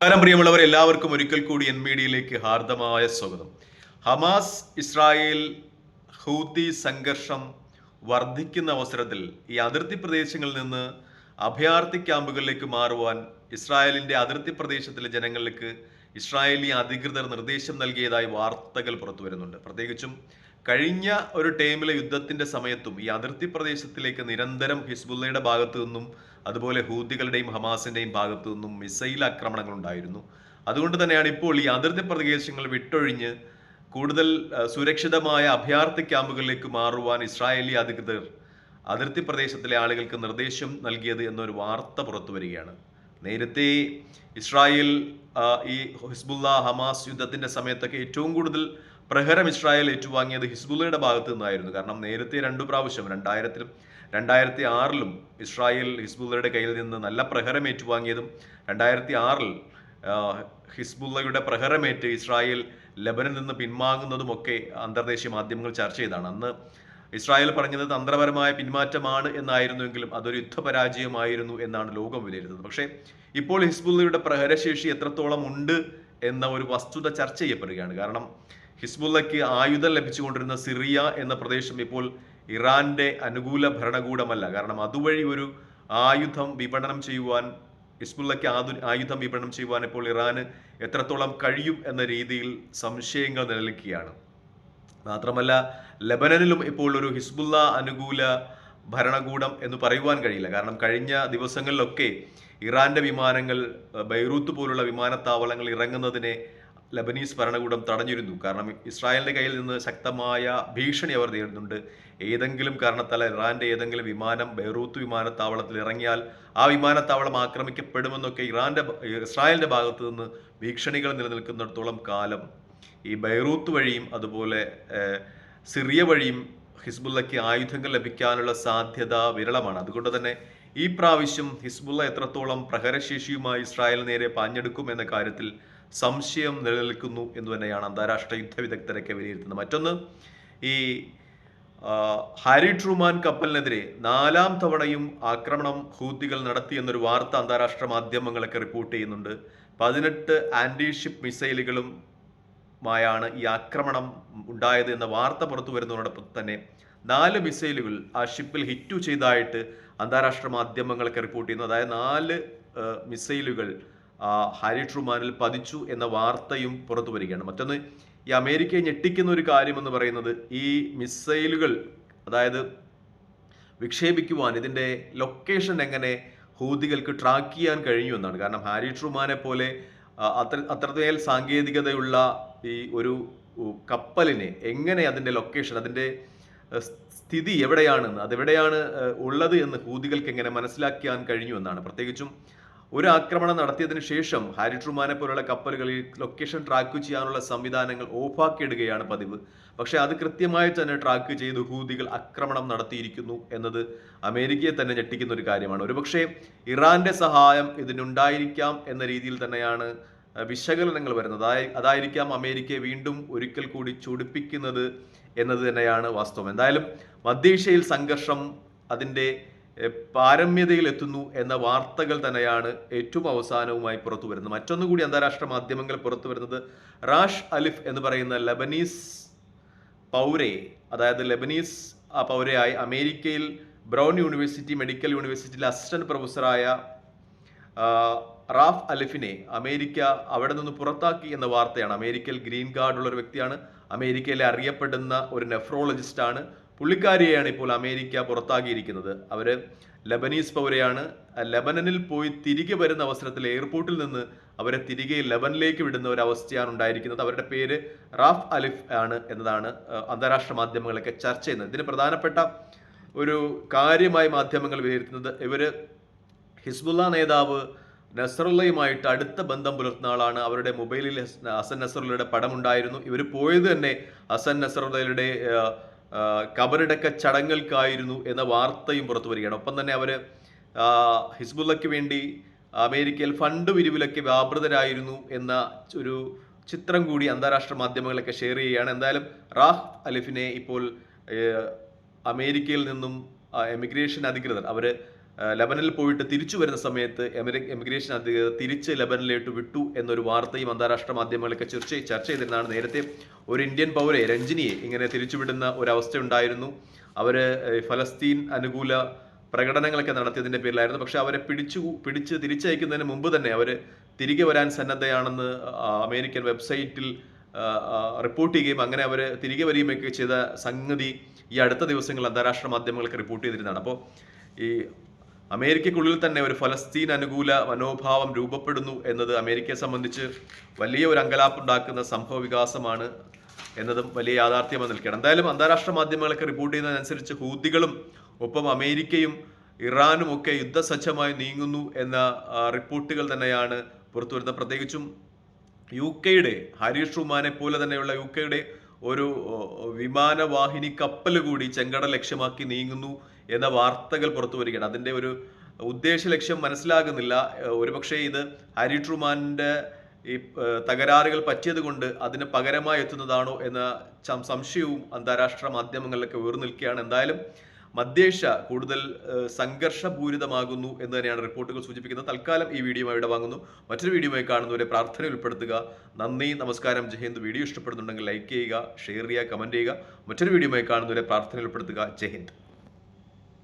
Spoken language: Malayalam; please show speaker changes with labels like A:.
A: നമസ്കാരം പ്രിയമുള്ളവർ എല്ലാവർക്കും ഒരിക്കൽ കൂടി എൻ മീഡിയയിലേക്ക് ഹാർദമായ സ്വാഗതം. ഹമാസ് ഇസ്രായേൽ ഹൂത്തി സംഘർഷം വർദ്ധിക്കുന്ന അവസരത്തിൽ ഈ അതിർത്തി പ്രദേശങ്ങളിൽ നിന്ന് അഭയാർത്ഥി ക്യാമ്പുകളിലേക്ക് മാറുവാൻ ഇസ്രായേലിന്റെ അതിർത്തി പ്രദേശത്തിലെ ജനങ്ങൾക്ക് ഇസ്രായേലി അധികൃതർ നിർദ്ദേശം നൽകിയതായി വാർത്തകൾ പുറത്തു വരുന്നുണ്ട്. പ്രത്യേകിച്ചും കഴിഞ്ഞ ഒരു ടൈമിലെ യുദ്ധത്തിന്റെ സമയത്തും ഈ അതിർത്തി പ്രദേശത്തിലേക്ക് നിരന്തരം ഹിസ്ബുല്ലയുടെ ഭാഗത്തു നിന്നും അതുപോലെ ഹൂദികളുടെയും ഹമാസിന്റെയും ഭാഗത്തു നിന്നും മിസൈൽ ആക്രമണങ്ങൾ ഉണ്ടായിരുന്നു. അതുകൊണ്ട് തന്നെയാണ് ഇപ്പോൾ ഈ അതിർത്തി പ്രദേശങ്ങൾ വിട്ടൊഴിഞ്ഞ് കൂടുതൽ സുരക്ഷിതമായ അഭയാർത്ഥി ക്യാമ്പുകളിലേക്ക് മാറുവാൻ ഇസ്രായേലി അധികൃതർ അതിർത്തി പ്രദേശത്തിലെ ആളുകൾക്ക് നിർദ്ദേശം നൽകിയത് എന്നൊരു വാർത്ത പുറത്തു വരികയാണ്. നേരത്തെ ഇസ്രായേൽ ഈ ഹിസ്ബുല്ല ഹമാസ് യുദ്ധത്തിന്റെ സമയത്തൊക്കെ ഏറ്റവും കൂടുതൽ പ്രഹരം ഇസ്രായേൽ ഏറ്റുവാങ്ങിയത് ഹിസ്ബുള്ളയുടെ ഭാഗത്തു നിന്നായിരുന്നു. കാരണം നേരത്തെ രണ്ടു പ്രാവശ്യം രണ്ടായിരത്തിലും രണ്ടായിരത്തി ആറിലും ഇസ്രായേൽ ഹിസ്ബുള്ളയുടെ കയ്യിൽ നിന്ന് നല്ല പ്രഹരം ഏറ്റുവാങ്ങിയതും രണ്ടായിരത്തി ആറിൽ ഹിസ്ബുള്ളയുടെ പ്രഹരമേറ്റ് ഇസ്രായേൽ ലബനിൽ നിന്ന് പിന്മാങ്ങുന്നതുമൊക്കെ അന്തർദേശീയ മാധ്യമങ്ങൾ ചർച്ച ചെയ്താണ്. അന്ന് ഇസ്രായേൽ പറഞ്ഞത് തന്ത്രപരമായ പിന്മാറ്റമാണ് എന്നായിരുന്നുവെങ്കിലും അതൊരു യുദ്ധപരാജയമായിരുന്നു എന്നാണ് ലോകം വിലയിരുത്തുന്നത്. പക്ഷേ ഇപ്പോൾ ഹിസ്ബുള്ളയുടെ പ്രഹരശേഷി എത്രത്തോളം ഉണ്ട് എന്ന ഒരു വസ്തുത ചർച്ച ചെയ്യപ്പെടുകയാണ്. കാരണം ഹിസ്ബുള്ളയ്ക്ക് ആയുധം ലഭിച്ചുകൊണ്ടിരുന്ന സിറിയ എന്ന പ്രദേശം ഇപ്പോൾ ഇറാന്റെ അനുകൂല ഭരണകൂടമല്ല. കാരണം അതുവഴി ഒരു ആയുധം വിപണനം ചെയ്യുവാൻ ഹിസ്ബുള്ളയ്ക്ക് ആധു ആയുധം വിപണനം ചെയ്യുവാൻ ഇപ്പോൾ ഇറാന് എത്രത്തോളം കഴിയും എന്ന രീതിയിൽ സംശയങ്ങൾ നിലനിൽക്കുകയാണ്. മാത്രമല്ല ലബനനിലും ഇപ്പോൾ ഒരു ഹിസ്ബുള്ള അനുകൂല ഭരണകൂടം എന്ന് പറയുവാൻ കഴിയില്ല. കാരണം കഴിഞ്ഞ ദിവസങ്ങളിലൊക്കെ ഇറാന്റെ വിമാനങ്ങൾ ബൈറൂത്ത് പോലുള്ള വിമാനത്താവളങ്ങൾ ഇറങ്ങുന്നതിനെ ലബനീസ് ഭരണകൂടം തടഞ്ഞിരുന്നു. കാരണം ഇസ്രായേലിന്റെ കയ്യിൽ നിന്ന് ശക്തമായ ഭീഷണി അവർ നേരിടുന്നുണ്ട്. ഏതെങ്കിലും കാരണത്താൽ ഇറാന്റെ ഏതെങ്കിലും വിമാനം ബെയ്റൂത്ത് വിമാനത്താവളത്തിൽ ഇറങ്ങിയാൽ ആ വിമാനത്താവളം ആക്രമിക്കപ്പെടുമെന്നൊക്കെ ഇറാന്റെ ഇസ്രായേലിന്റെ ഭാഗത്തു നിന്ന് ഭീഷണികൾ നിലനിൽക്കുന്നിടത്തോളം കാലം ഈ ബെയ്റൂത്ത് വഴിയും അതുപോലെ സിറിയ വഴിയും ഹിസ്ബുള്ളയ്ക്ക് ആയുധങ്ങൾ ലഭിക്കാനുള്ള സാധ്യത വിരളമാണ്. അതുകൊണ്ട് തന്നെ ഈ പ്രാവശ്യം ഹിസ്ബുള്ള എത്രത്തോളം പ്രഹരശേഷിയുമായി ഇസ്രായേൽ നേരെ പാഞ്ഞെടുക്കും എന്ന കാര്യത്തിൽ സംശയം നിലനിൽക്കുന്നു എന്ന് തന്നെയാണ് അന്താരാഷ്ട്ര യുദ്ധ വിദഗ്ധരൊക്കെ വിലയിരുത്തുന്നത്. മറ്റൊന്ന് ഈ ഹാരി ട്രൂമാൻ കപ്പലിനെതിരെ നാലാം തവണയും ആക്രമണം ഹൂത്തികൾ നടത്തി എന്നൊരു വാർത്ത അന്താരാഷ്ട്ര മാധ്യമങ്ങളൊക്കെ റിപ്പോർട്ട് ചെയ്യുന്നുണ്ട്. പതിനെട്ട് ആന്റിഷിപ്പ് മിസൈലുകളും മായാണ് ഈ ആക്രമണം ഉണ്ടായത് എന്ന വാർത്ത പുറത്തു വരുന്നതോടൊപ്പം തന്നെ നാല് മിസൈലുകൾ ആ ഷിപ്പിൽ ഹിറ്റു ചെയ്തതായിട്ട് അന്താരാഷ്ട്ര മാധ്യമങ്ങളൊക്കെ റിപ്പോർട്ട് ചെയ്യുന്നു. അതായത് നാല് മിസൈലുകൾ ഹാരി ട്രൂമാനിൽ പതിച്ചു എന്ന വാർത്തയും പുറത്തു വരികയാണ്. മറ്റൊന്ന് ഈ അമേരിക്കയെ ഞെട്ടിക്കുന്ന ഒരു കാര്യം എന്ന് പറയുന്നത് ഈ മിസൈലുകൾ അതായത് വിക്ഷേപിക്കുവാൻ ഇതിന്റെ ലൊക്കേഷൻ എങ്ങനെ ഹൂതികൾക്ക് ട്രാക്ക് ചെയ്യാൻ കഴിഞ്ഞു എന്നാണ്. കാരണം ഹാരി ട്രൂമാനെ പോലെ അത്ര അത്രമേൽ സാങ്കേതികതയുള്ള ഈ ഒരു കപ്പലിനെ എങ്ങനെ അതിന്റെ ലൊക്കേഷൻ അതിന്റെ സ്ഥിതി എവിടെയാണെന്ന് അതെവിടെയാണ് ഉള്ളത് എന്ന് ഹൂതികൾക്ക് എങ്ങനെ മനസ്സിലാക്കാൻ കഴിഞ്ഞു എന്നാണ്. പ്രത്യേകിച്ചും ഒരു ആക്രമണം നടത്തിയതിനു ശേഷം ഹാരി പോലുള്ള കപ്പലുകളിൽ ലൊക്കേഷൻ ട്രാക്ക് ചെയ്യാനുള്ള സംവിധാനങ്ങൾ ഓഫാക്കിയിടുകയാണ് പതിവ്. പക്ഷേ അത് കൃത്യമായി തന്നെ ട്രാക്ക് ചെയ്ത് ഹൂതികൾ ആക്രമണം നടത്തിയിരിക്കുന്നു എന്നത് അമേരിക്കയെ തന്നെ ഞെട്ടിക്കുന്ന ഒരു കാര്യമാണ്. ഒരുപക്ഷെ ഇറാന്റെ സഹായം ഇതിനുണ്ടായിരിക്കാം എന്ന രീതിയിൽ തന്നെയാണ് വിശകലനങ്ങൾ വരുന്നത്. അതായിരിക്കാം അമേരിക്കയെ വീണ്ടും ഒരിക്കൽ കൂടി ചുടിപ്പിക്കുന്നത് എന്നത് തന്നെയാണ് വാസ്തവം. എന്തായാലും മധ്യേഷ്യയിൽ സംഘർഷം അതിന്റെ എഹ്, പാരമ്യതയിൽ എത്തുന്നു എന്ന വാർത്തകൾ തന്നെയാണ് ഏറ്റവും അവസാനവുമായി പുറത്തു വരുന്നത്. മറ്റൊന്നുകൂടി അന്താരാഷ്ട്ര മാധ്യമങ്ങൾ പുറത്തു വരുന്നത് റാഷ് അലിഫ് എന്ന് പറയുന്ന ലബനീസ് പൗരയെ അതായത് ലബനീസ് പൗരയായി അമേരിക്കയിൽ ബ്രൗൺ യൂണിവേഴ്സിറ്റി മെഡിക്കൽ യൂണിവേഴ്സിറ്റിയിലെ അസിസ്റ്റന്റ് പ്രൊഫസറായ റാഫ് അലിഫിനെ അമേരിക്ക അവിടെ നിന്ന് പുറത്താക്കി എന്ന വാർത്തയാണ്. അമേരിക്കയിൽ ഗ്രീൻ കാർഡുള്ള ഒരു വ്യക്തിയാണ്. അമേരിക്കയിലെ അറിയപ്പെടുന്ന ഒരു നെഫ്രോളജിസ്റ്റാണ് പുള്ളിക്കാരിയെയാണ് ഇപ്പോൾ അമേരിക്ക പുറത്താക്കിയിരിക്കുന്നത്. അവർ ലബനീസ് പൗരയാണ്. ലബനനിൽ പോയി തിരികെ വരുന്ന അവസരത്തിൽ എയർപോർട്ടിൽ നിന്ന് അവരെ തിരികെ ലബനിലേക്ക് വിടുന്ന ഒരു അവസ്ഥയാണ് ഉണ്ടായിരിക്കുന്നത്. അവരുടെ പേര് റാഫ് അലിഫ് ആണ് എന്നതാണ് അന്താരാഷ്ട്ര മാധ്യമങ്ങളൊക്കെ ചർച്ച ചെയ്യുന്നത്. ഇതിന് പ്രധാനപ്പെട്ട ഒരു കാര്യമായി മാധ്യമങ്ങൾ വിലയിരുത്തുന്നത് ഇവർ ഹിസ്ബുല്ല നേതാവ് നസറുള്ളയുമായിട്ട് അടുത്ത ബന്ധം പുലർത്തുന്ന ആളാണ്. അവരുടെ മൊബൈലിൽ ഹസ്- ഹസൻ നസറുള്ളയുടെ പടമുണ്ടായിരുന്നു. ഇവർ പോയത് തന്നെ ഹസൻ നസറുള്ളയുടെ കബറടക്ക ചടങ്ങുകൾക്കായിരുന്നു എന്ന വാർത്തയും പുറത്തു വരികയാണ്. ഒപ്പം തന്നെ അവർ ഹിസ്ബുള്ളയ്ക്ക് വേണ്ടി അമേരിക്കയിൽ ഫണ്ട് പിരിവിലൊക്കെ വ്യാപൃതരായിരുന്നു എന്ന ഒരു ചിത്രം കൂടി അന്താരാഷ്ട്ര മാധ്യമങ്ങളൊക്കെ ഷെയർ ചെയ്യുകയാണ്. എന്തായാലും റാഹ് അലിഫിനെ ഇപ്പോൾ അമേരിക്കയിൽ നിന്നും എമിഗ്രേഷൻ അധികൃതർ അവർ ആ, ലബനനിൽ പോയിട്ട് തിരിച്ചു വരുന്ന സമയത്ത് എമിഗ്രേഷൻ അധികൃതർ തിരിച്ച് ലബനിലേക്ക് വിട്ടു എന്നൊരു വാർത്തയും അന്താരാഷ്ട്ര മാധ്യമങ്ങളൊക്കെ ചർച്ച ചർച്ച ചെയ്തിരുന്നതാണ്. നേരത്തെ ഒരു ഇന്ത്യൻ പൗരെ രഞ്ജിനിയെ ഇങ്ങനെ തിരിച്ചുവിടുന്ന ഒരവസ്ഥ ഉണ്ടായിരുന്നു. അവർ ഫലസ്തീൻ അനുകൂല പ്രകടനങ്ങളൊക്കെ നടത്തിയതിന്റെ പേരിലായിരുന്നു. പക്ഷെ അവരെ പിടിച്ചു പിടിച്ച് തിരിച്ചയക്കുന്നതിന് മുമ്പ് തന്നെ അവർ തിരികെ വരാൻ സന്നദ്ധയാണെന്ന് അമേരിക്കൻ വെബ്സൈറ്റിൽ റിപ്പോർട്ട് ചെയ്യുകയും അങ്ങനെ അവർ തിരികെ വരികയുമൊക്കെ ചെയ്ത സംഗതി ഈ അടുത്ത ദിവസങ്ങളിൽ അന്താരാഷ്ട്ര മാധ്യമങ്ങളൊക്കെ റിപ്പോർട്ട് ചെയ്തിരുന്നതാണ്. അപ്പോൾ ഈ അമേരിക്കയ്ക്കുള്ളിൽ തന്നെ ഒരു ഫലസ്തീൻ അനുകൂല മനോഭാവം രൂപപ്പെടുന്നു എന്നത് അമേരിക്കയെ സംബന്ധിച്ച് വലിയ ഒരു അങ്കലാപ്പുണ്ടാക്കുന്ന സംഭവ വികാസമാണ് എന്നതും വലിയ യാഥാർത്ഥ്യമായി നിൽക്കുകയാണ്. എന്തായാലും അന്താരാഷ്ട്ര മാധ്യമങ്ങളൊക്കെ റിപ്പോർട്ട് ചെയ്യുന്നതനുസരിച്ച് ഹൂതികളും ഒപ്പം അമേരിക്കയും ഇറാനും ഒക്കെ യുദ്ധസജ്ജമായി നീങ്ങുന്നു എന്ന റിപ്പോർട്ടുകൾ തന്നെയാണ് പുറത്തുവരുന്നത്. പ്രത്യേകിച്ചും യു കെയുടെ ഹരീഷ് റുമാനെ പോലെ തന്നെയുള്ള യു കെയുടെ ഒരു വിമാനവാഹിനി കപ്പൽ കൂടി ചെങ്കടൽ ലക്ഷ്യമാക്കി നീങ്ങുന്നു എന്ന വാർത്തകൾ പുറത്തു വരികയാണ്. അതിന്റെ ഒരു ഉദ്ദേശ ലക്ഷ്യം മനസ്സിലാകുന്നില്ല. ഒരുപക്ഷെ ഇത് ഹരി ട്രുമാന്റെ ഈ തകരാറുകൾ പറ്റിയത് കൊണ്ട് അതിന് പകരമായി എത്തുന്നതാണോ എന്ന സംശയവും അന്താരാഷ്ട്ര മാധ്യമങ്ങളിലൊക്കെ ഉയർന്നു നിൽക്കുകയാണ്. എന്തായാലും മധ്യേഷ്യ കൂടുതൽ സംഘർഷപൂരിതമാകുന്നു എന്ന് തന്നെയാണ് റിപ്പോർട്ടുകൾ സൂചിപ്പിക്കുന്നത്. തൽക്കാലം ഈ വീഡിയോ ഇവിടെ വാങ്ങുന്നു. മറ്റൊരു വീഡിയോയുമായി കാണുന്നവരെ പ്രാർത്ഥന ഉൾപ്പെടുത്തുക. നന്ദി നമസ്കാരം. ജയഹിന്ദ് വീഡിയോ ഇഷ്ടപ്പെടുന്നുണ്ടെങ്കിൽ ലൈക്ക് ചെയ്യുക ഷെയർ ചെയ്യുക കമന്റ് ചെയ്യുക. മറ്റൊരു വീഡിയോയുമായി കാണുന്നവരെ പ്രാർത്ഥന ഉൾപ്പെടുത്തുക. ജയഹിന്ദ്